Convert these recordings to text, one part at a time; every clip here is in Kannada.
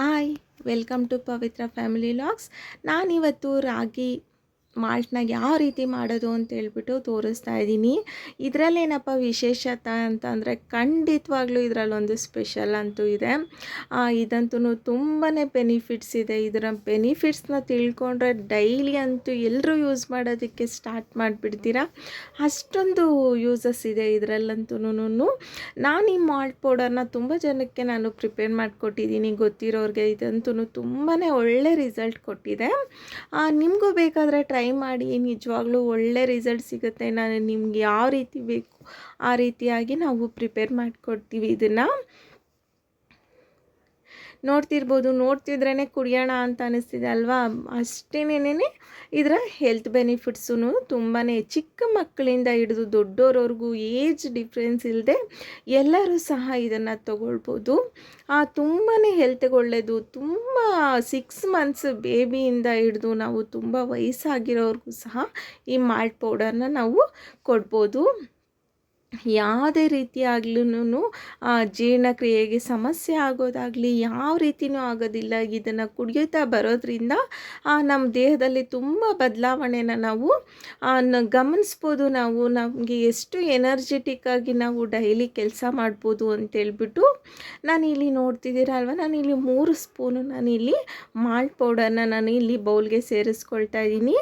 Hi welcome to Pavithra family logs ನಾನಿವತ್ತು ರಾಗಿ ಮಾಲ್ಟ್ನಾಗ ಯಾವ ರೀತಿ ಮಾಡೋದು ಅಂತ ಹೇಳ್ಬಿಟ್ಟು ತೋರಿಸ್ತಾ ಇದ್ದೀನಿ. ಇದರಲ್ಲೇನಪ್ಪ ವಿಶೇಷತೆ ಅಂತಂದರೆ ಖಂಡಿತವಾಗ್ಲೂ ಇದರಲ್ಲೊಂದು ಸ್ಪೆಷಲ್ ಅಂತೂ ಇದೆ. ಇದಂತೂ ತುಂಬಾ ಬೆನಿಫಿಟ್ಸ್ ಇದೆ. ಇದರ ಬೆನಿಫಿಟ್ಸ್ನ ತಿಳ್ಕೊಂಡ್ರೆ ಡೈಲಿ ಅಂತೂ ಎಲ್ಲರೂ ಯೂಸ್ ಮಾಡೋದಕ್ಕೆ ಸ್ಟಾರ್ಟ್ ಮಾಡಿಬಿಡ್ತೀರಾ? ಅಷ್ಟೊಂದು ಯೂಸಸ್ ಇದೆ ಇದರಲ್ಲಂತೂ ನಾನು ಈ ಮಾಲ್ಟ್ ಪೌಡರ್ನ ತುಂಬ ಜನಕ್ಕೆ ನಾನು ಪ್ರಿಪೇರ್ ಮಾಡಿಕೊಟ್ಟಿದ್ದೀನಿ. ಗೊತ್ತಿರೋರಿಗೆ ಇದಂತೂ ತುಂಬಾ ಒಳ್ಳೆ ರಿಸಲ್ಟ್ ಕೊಟ್ಟಿದೆ. ನಿಮಗೂ ಬೇಕಾದರೆ ಟ್ರೈ ಮಾಡಿ, ನಿಜವಾಗ್ಲೂ ಒಳ್ಳೆ ರಿಸಲ್ಟ್ ಸಿಗುತ್ತೆ. ನಾನು ನಿಮ್ಗೆ ಯಾವ ರೀತಿ ಬೇಕು, ಆ ರೀತಿಯಾಗಿ ನಾವು ಪ್ರಿಪೇರ್ ಮಾಡಿಕೊಡ್ತೀವಿ. ಇದನ್ನು ನೋಡ್ತಿರ್ಬೋದು ನೋಡ್ತಿದ್ರೇ ಕುಡಿಯೋಣ ಅಂತ ಅನಿಸ್ತಿದೆ ಅಲ್ವಾ? ಅಷ್ಟೇನೇನೆ ಇದರ ಹೆಲ್ತ್ ಬೆನಿಫಿಟ್ಸೂ ತುಂಬಾ ಚಿಕ್ಕ ಮಕ್ಕಳಿಂದ ಹಿಡಿದು ದೊಡ್ಡೋರವ್ರಿಗೂ ಏಜ್ ಡಿಫ್ರೆನ್ಸ್ ಇಲ್ಲದೆ ಎಲ್ಲರೂ ಸಹ ಇದನ್ನು ತಗೊಳ್ಬೋದು. ತುಂಬಾ ಹೆಲ್ತ್ಗೆ ಒಳ್ಳೆಯದು ತುಂಬ ಸಿಕ್ಸ್ ಮಂತ್ಸ್ ಬೇಬಿಯಿಂದ ಹಿಡಿದು ನಾವು ತುಂಬ ವಯಸ್ಸಾಗಿರೋರಿಗೂ ಸಹ ಈ ಮಾಲ್ಟ್ ಪೌಡರ್ನ ನಾವು ಕೊಡ್ಬೋದು. ಯಾವುದೇ ರೀತಿಯಾಗ್ಲೂ ಜೀರ್ಣಕ್ರಿಯೆಗೆ ಸಮಸ್ಯೆ ಆಗೋದಾಗಲಿ ಯಾವ ರೀತಿಯೂ ಆಗೋದಿಲ್ಲ. ಇದನ್ನು ಕುಡಿಯುತ್ತಾ ಬರೋದ್ರಿಂದ ನಮ್ಮ ದೇಹದಲ್ಲಿ ತುಂಬ ಬದಲಾವಣೆನ ನಾವು ಗಮನಿಸ್ಬೋದು ನಾವು. ನಮಗೆ ಎಷ್ಟು ಎನರ್ಜೆಟಿಕ್ ಆಗಿ ನಾವು ಡೈಲಿ ಕೆಲಸ ಮಾಡ್ಬೋದು ಅಂತೇಳ್ಬಿಟ್ಟು ಇಲ್ಲಿ ನೋಡ್ತಿದ್ದೀರ ಅಲ್ವಾ? ಇಲ್ಲಿ ಮೂರು ಸ್ಪೂನು ನಾನು ಇಲ್ಲಿ ಮಾಲ್ಟ್ ಪೌಡರ್ನ ನಾನು ಇಲ್ಲಿ ಬೌಲ್ಗೆ ಸೇರಿಸ್ಕೊಳ್ತಾ ಇದ್ದೀನಿ.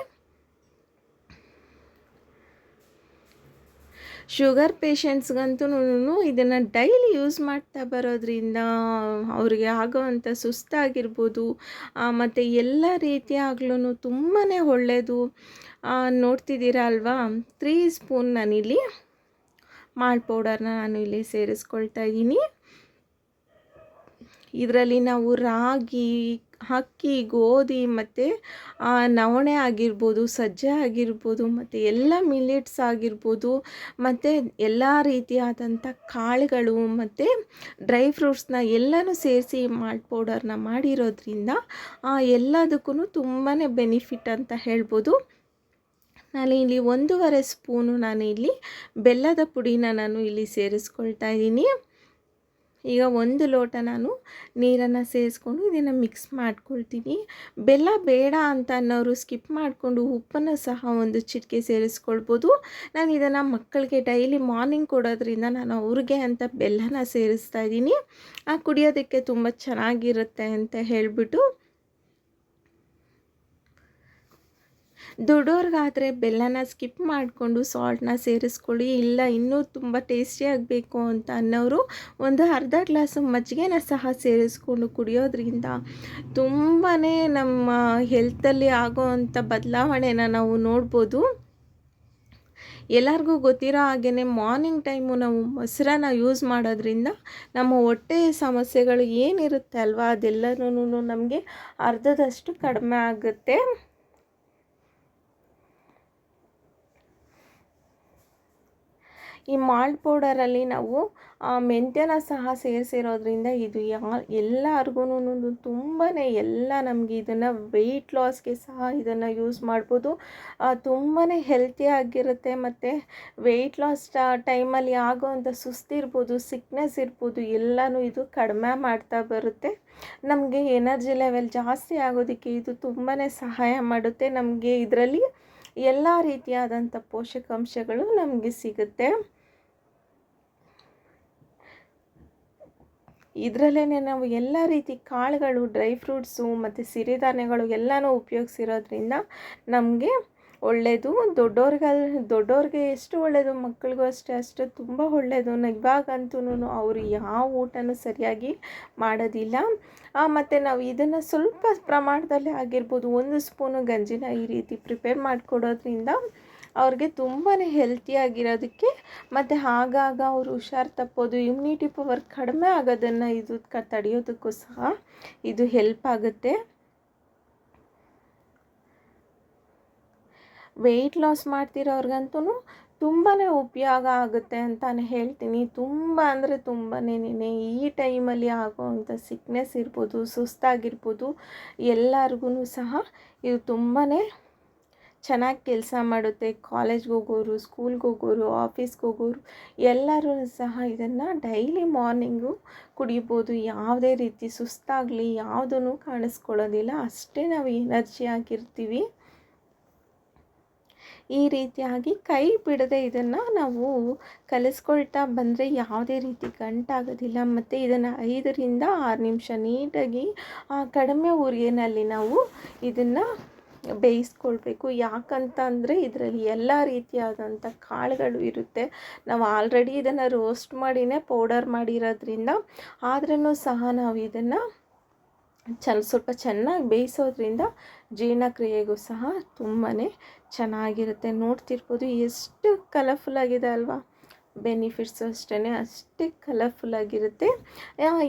ಶುಗರ್ ಪೇಷಂಟ್ಸ್ಗಂತೂ ಇದನ್ನು ಡೈಲಿ ಯೂಸ್ ಮಾಡ್ತಾ ಬರೋದ್ರಿಂದ ಅವರಿಗೆ ಆಗೋವಂಥ ಸುಸ್ತಾಗಿರ್ಬೋದು ಮತ್ತು ಎಲ್ಲ ರೀತಿಯಾಗ್ಲೂ ತುಂಬಾ ಒಳ್ಳೆಯದು ನೋಡ್ತಿದ್ದೀರಾ ಅಲ್ವಾ? ತ್ರೀ ಸ್ಪೂನ್ ನಾನಿಲ್ಲಿ ಮಾಲ್ಟ್ ಪೌಡರ್ನ ನಾನು ಇಲ್ಲಿ ಸೇರಿಸ್ಕೊಳ್ತಾ ಇದ್ದೀನಿ. ಇದರಲ್ಲಿ ನಾವು ರಾಗಿ ಅಕ್ಕಿ ಗೋಧಿ ಮತ್ತು ನವಣೆ ಆಗಿರ್ಬೋದು, ಸಜ್ಜೆ ಆಗಿರ್ಬೋದು, ಮತ್ತು ಎಲ್ಲ ಮಿಲೆಟ್ಸ್ ಆಗಿರ್ಬೋದು, ಮತ್ತು ಎಲ್ಲ ರೀತಿಯಾದಂಥ ಕಾಳುಗಳು ಮತ್ತು ಡ್ರೈ ಫ್ರೂಟ್ಸ್ನ ಎಲ್ಲನೂ ಸೇರಿಸಿ ಮಾಲ್ಟ್ ಪೌಡರ್ನ ಮಾಡಿರೋದ್ರಿಂದ ಎಲ್ಲದಕ್ಕೂ ತುಂಬಾ ಬೆನಿಫಿಟ್ ಅಂತ ಹೇಳ್ಬೋದು. ನಾನು ಇಲ್ಲಿ ಒಂದೂವರೆ ಸ್ಪೂನು ನಾನು ಇಲ್ಲಿ ಬೆಲ್ಲದ ಪುಡಿನ ನಾನು ಇಲ್ಲಿ ಸೇರಿಸ್ಕೊಳ್ತಾ ಇದ್ದೀನಿ. ಈಗ ಒಂದು ಲೋಟ ನಾನು ನೀರನ್ನು ಸೇರಿಸ್ಕೊಂಡು ಇದನ್ನು ಮಿಕ್ಸ್ ಮಾಡ್ಕೊಳ್ತೀನಿ. ಬೆಲ್ಲ ಬೇಡ ಅಂತ ಅನ್ನೋರು ಸ್ಕಿಪ್ ಮಾಡಿಕೊಂಡು ಉಪ್ಪನ್ನು ಸಹ ಒಂದು ಚಿಟಿಕೆ ಸೇರಿಸ್ಕೊಳ್ಬೋದು. ನಾನು ಇದನ್ನು ಮಕ್ಕಳಿಗೆ ಡೈಲಿ ಮಾರ್ನಿಂಗ್ ಕೊಡೋದ್ರಿಂದ ನಾನು ಅವ್ರಿಗೆ ಅಂತ ಬೆಲ್ಲನ ಸೇರಿಸ್ತಾ ಇದ್ದೀನಿ. ಆ ಕುಡಿಯೋದಕ್ಕೆ ತುಂಬ ಚೆನ್ನಾಗಿರುತ್ತೆ ಅಂತ ಹೇಳಿಬಿಟ್ಟು ದೊಡ್ಡವ್ರಿಗಾದರೆ ಬೆಲ್ಲನ ಸ್ಕಿಪ್ ಮಾಡಿಕೊಂಡು ಸಾಲ್ಟನ್ನ ಸೇರಿಸ್ಕೊಳ್ಳಿ, ಇಲ್ಲ ಇನ್ನೂ ತುಂಬ ಟೇಸ್ಟಿಯಾಗಬೇಕು ಅಂತ ಅನ್ನೋರು ಒಂದು ಅರ್ಧ ಗ್ಲಾಸು ಮಜ್ಜಿಗೆನ ಸಹ ಸೇರಿಸ್ಕೊಂಡು ಕುಡಿಯೋದ್ರಿಂದ ತುಂಬಾ ನಮ್ಮ ಹೆಲ್ತಲ್ಲಿ ಆಗೋವಂಥ ಬದಲಾವಣೆನ ನಾವು ನೋಡ್ಬೋದು. ಎಲ್ಲರಿಗೂ ಗೊತ್ತಿರೋ ಹಾಗೆಯೇ ಮಾರ್ನಿಂಗ್ ಟೈಮು ನಾವು ಮೊಸರನ್ನ ಯೂಸ್ ಮಾಡೋದ್ರಿಂದ ನಮ್ಮ ಹೊಟ್ಟೆ ಸಮಸ್ಯೆಗಳು ಏನಿರುತ್ತೆ ಅಲ್ವಾ ಅದೆಲ್ಲನೂ ನಮಗೆ ಅರ್ಧದಷ್ಟು ಕಡಿಮೆ ಆಗುತ್ತೆ. ಈ ಮಾಲ್ಟ್ ಪೌಡರಲ್ಲಿ ನಾವು ಮೆಂತ್ಯನ ಸಹ ಸೇರಿಸಿರೋದ್ರಿಂದ ಇದು ಯಾ ಎಲ್ಲರಿಗೂ ತುಂಬಾ ಎಲ್ಲ ನಮಗೆ ಇದನ್ನು ವೆಯ್ಟ್ ಲಾಸ್ಗೆ ಸಹ ಇದನ್ನು ಯೂಸ್ ಮಾಡ್ಬೋದು. ತುಂಬಾ ಹೆಲ್ತಿಯಾಗಿರುತ್ತೆ ಮತ್ತು ವೆಯ್ಟ್ ಲಾಸ್ ಟೈಮಲ್ಲಿ ಆಗೋವಂಥ ಸುಸ್ತಿರ್ಬೋದು ಸಿಕ್ನೆಸ್ ಇರ್ಬೋದು, ಎಲ್ಲನೂ ಇದು ಕಡಿಮೆ ಮಾಡ್ತಾ ಬರುತ್ತೆ. ನಮಗೆ ಎನರ್ಜಿ ಲೆವೆಲ್ ಜಾಸ್ತಿ ಆಗೋದಕ್ಕೆ ಇದು ತುಂಬಾ ಸಹಾಯ ಮಾಡುತ್ತೆ. ನಮಗೆ ಇದರಲ್ಲಿ ಎಲ್ಲ ರೀತಿಯಾದಂಥ ಪೋಷಕಾಂಶಗಳು ನಮಗೆ ಸಿಗುತ್ತೆ. ಇದರಲ್ಲೇ ನಾವು ಎಲ್ಲ ರೀತಿ ಕಾಳುಗಳು ಡ್ರೈ ಫ್ರೂಟ್ಸು ಮತ್ತು ಸಿರಿಧಾನ್ಯಗಳು ಎಲ್ಲನೂ ಉಪಯೋಗಿಸಿರೋದ್ರಿಂದ ನಮಗೆ ಒಳ್ಳೆಯದು ದೊಡ್ಡವ್ರಿಗಲ್ ದೊಡ್ಡವ್ರಿಗೆ ಎಷ್ಟು ಒಳ್ಳೆಯದು ಮಕ್ಕಳಿಗೂ ಅಷ್ಟೇ, ಅಷ್ಟು ತುಂಬ ಒಳ್ಳೆಯದು ಇವಾಗಂತೂ ಅವರು ಯಾವ ಊಟನೂ ಸರಿಯಾಗಿ ಮಾಡೋದಿಲ್ಲ. ಮತ್ತು ನಾವು ಇದನ್ನು ಸ್ವಲ್ಪ ಪ್ರಮಾಣದಲ್ಲಿ ಆಗಿರ್ಬೋದು. ಒಂದು ಸ್ಪೂನು ಗಂಜಿನ ಈ ರೀತಿ ಪ್ರಿಪೇರ್ ಮಾಡಿಕೊಡೋದ್ರಿಂದ ಅವ್ರಿಗೆ ತುಂಬಾ ಹೆಲ್ತಿಯಾಗಿರೋದಕ್ಕೆ ಮತ್ತು ಆಗಾಗ ಅವರು ಹುಷಾರು ತಪ್ಪೋದು ಇಮ್ಯುನಿಟಿ ಪವರ್ ಕಡಿಮೆ ಆಗೋದನ್ನು ಇದು ಕ ತಡೆಯೋದಕ್ಕೂ ಸಹ ಇದು ಹೆಲ್ಪ್ ಆಗುತ್ತೆ. ವೆಯ್ಟ್ ಲಾಸ್ ಮಾಡ್ತಿರೋರ್ಗಂತೂ ತುಂಬಾ ಉಪಯೋಗ ಆಗುತ್ತೆ ಅಂತಾನೆ ಹೇಳ್ತೀನಿ. ತುಂಬ ಅಂದರೆ ತುಂಬನೇ ಈ ಟೈಮಲ್ಲಿ ಆಗೋವಂಥ ಸಿಕ್ನೆಸ್ ಇರ್ಬೋದು, ಸುಸ್ತಾಗಿರ್ಬೋದು ಎಲ್ಲರಿಗೂ ಸಹ ಇದು ತುಂಬಾ ಚೆನ್ನಾಗಿ ಕೆಲಸ ಮಾಡುತ್ತೆ ಕಾಲೇಜ್ಗೆ ಹೋಗೋರು ಸ್ಕೂಲ್ಗೆ ಹೋಗೋರು ಆಫೀಸ್ಗೆ ಹೋಗೋರು ಎಲ್ಲರೂ ಸಹ ಇದನ್ನು ಡೈಲಿ ಮಾರ್ನಿಂಗು ಕುಡಿಬೋದು. ಯಾವುದೇ ರೀತಿ ಸುಸ್ತಾಗಲಿ ಯಾವುದೂ ಕಾಣಿಸ್ಕೊಳ್ಳೋದಿಲ್ಲ. ಅಷ್ಟೇ ನಾವು ಎನರ್ಜಿ ಆಗಿರ್ತೀವಿ. ಈ ರೀತಿಯಾಗಿ ಕೈ ಬಿಡದೆ ಇದನ್ನು ನಾವು ಕಲಿಸ್ಕೊಳ್ತಾ ಬಂದರೆ ಯಾವುದೇ ರೀತಿ ಗಂಟಾಗೋದಿಲ್ಲ. ಮತ್ತು ಇದನ್ನು ಐದರಿಂದ ಆರು ನಿಮಿಷ ನೀಟಾಗಿ ಕಡಿಮೆ ಉರಿಯನಲ್ಲಿ ನಾವು ಇದನ್ನು ಬೇಯಿಸ್ಕೊಳ್ಬೇಕು. ಯಾಕಂತ ಅಂದರೆ ಇದರಲ್ಲಿ ಎಲ್ಲ ರೀತಿಯಾದಂಥ ಕಾಳುಗಳು ಇರುತ್ತೆ. ನಾವು ಆಲ್ರೆಡಿ ಇದನ್ನು ರೋಸ್ಟ್ ಮಾಡಿನೇ ಪೌಡರ್ ಮಾಡಿರೋದ್ರಿಂದ ಆದ್ರೂ ಸಹ ನಾವು ಇದನ್ನು ಚೆನ್ನ ಸ್ವಲ್ಪ ಚೆನ್ನಾಗಿ ಬೇಯಿಸೋದ್ರಿಂದ ಜೀರ್ಣಕ್ರಿಯೆಗೂ ಸಹ ತುಂಬಾ ಚೆನ್ನಾಗಿರುತ್ತೆ. ನೋಡ್ತಿರ್ಬೋದು ಎಷ್ಟು ಕಲರ್ಫುಲ್ ಆಗಿದೆ ಅಲ್ವಾ? ಬೆನಿಫಿಟ್ಸು ಅಷ್ಟೇ ಅಷ್ಟೇ ಕಲರ್ಫುಲ್ಲಾಗಿರುತ್ತೆ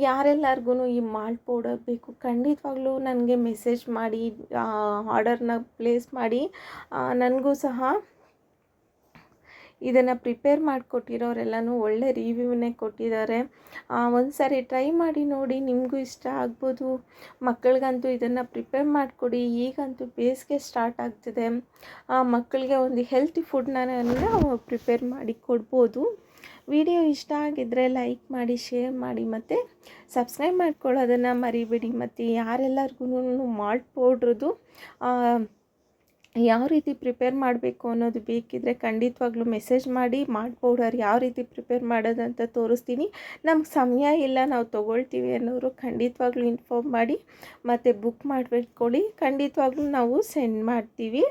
ಯಾರೆಲ್ಲರಿಗೂ ಈ ಮಾಲ್ಟ್ ಪೌಡರ್ ಬೇಕು, ಖಂಡಿತವಾಗ್ಲೂ ನನಗೆ ಮೆಸೇಜ್ ಮಾಡಿ ಆರ್ಡರ್ನ ಪ್ಲೇಸ್ ಮಾಡಿ ನನಗೂ ಸಹ ಇದನ್ನು ಪ್ರಿಪೇರ್ ಮಾಡಿಕೊಟ್ಟಿರೋರೆಲ್ಲನೂ ಒಳ್ಳೆ ರಿವ್ಯೂನೇ ಕೊಟ್ಟಿದ್ದಾರೆ. ಒಂದು ಸಾರಿ ಟ್ರೈ ಮಾಡಿ ನೋಡಿ ನಿಮಗೂ ಇಷ್ಟ ಆಗ್ಬೋದು. ಮಕ್ಕಳಿಗಂತೂ ಇದನ್ನು ಪ್ರಿಪೇರ್ ಮಾಡಿಕೊಡಿ. ಈಗಂತೂ ಬೇಸಿಗೆ ಸ್ಟಾರ್ಟ್ ಆಗ್ತಿದೆ. ಮಕ್ಕಳಿಗೆ ಒಂದು ಹೆಲ್ತಿ ಫುಡ್ನ ಪ್ರಿಪೇರ್ ಮಾಡಿ ಕೊಡ್ಬೋದು. ವಿಡಿಯೋ ಇಷ್ಟ ಆಗಿದ್ದರೆ ಲೈಕ್ ಮಾಡಿ ಶೇರ್ ಮಾಡಿ ಮತ್ತು ಸಬ್ಸ್ಕ್ರೈಬ್ ಮಾಡ್ಕೊಳ್ಳೋದನ್ನು ಮರಿಬೇಡಿ. ಮತ್ತು ಯಾರೆಲ್ಲರಿಗೂ ಮಾಲ್ಟ್ ಯಾವ ರೀತಿ ಪ್ರಿಪೇರ್ ಮಾಡಬೇಕು ಅನ್ನೋದು ಬೇಕಿದ್ದರೆ ಖಂಡಿತವಾಗ್ಲೂ ಮೆಸೇಜ್ ಮಾಡಿ ಮಾಡ್ಬೋದು. ಪೌಡರ್ ಯಾವ ರೀತಿ ಪ್ರಿಪೇರ್ ಮಾಡೋದಂತ ತೋರಿಸ್ತೀನಿ. ನಮ್ಗೆ ಸಮಯ ಇಲ್ಲ, ನಾವು ತೊಗೊಳ್ತೀವಿ ಅನ್ನೋರು ಖಂಡಿತವಾಗ್ಲೂ ಇನ್ಫಾರ್ಮ್ ಮಾಡಿ ಮತ್ತು ಬುಕ್ ಮಾಡಿಬಿಟ್ಕೊಳ್ಳಿ. ಖಂಡಿತವಾಗ್ಲೂ ನಾವು ಸೆಂಡ್ ಮಾಡ್ತೀವಿ.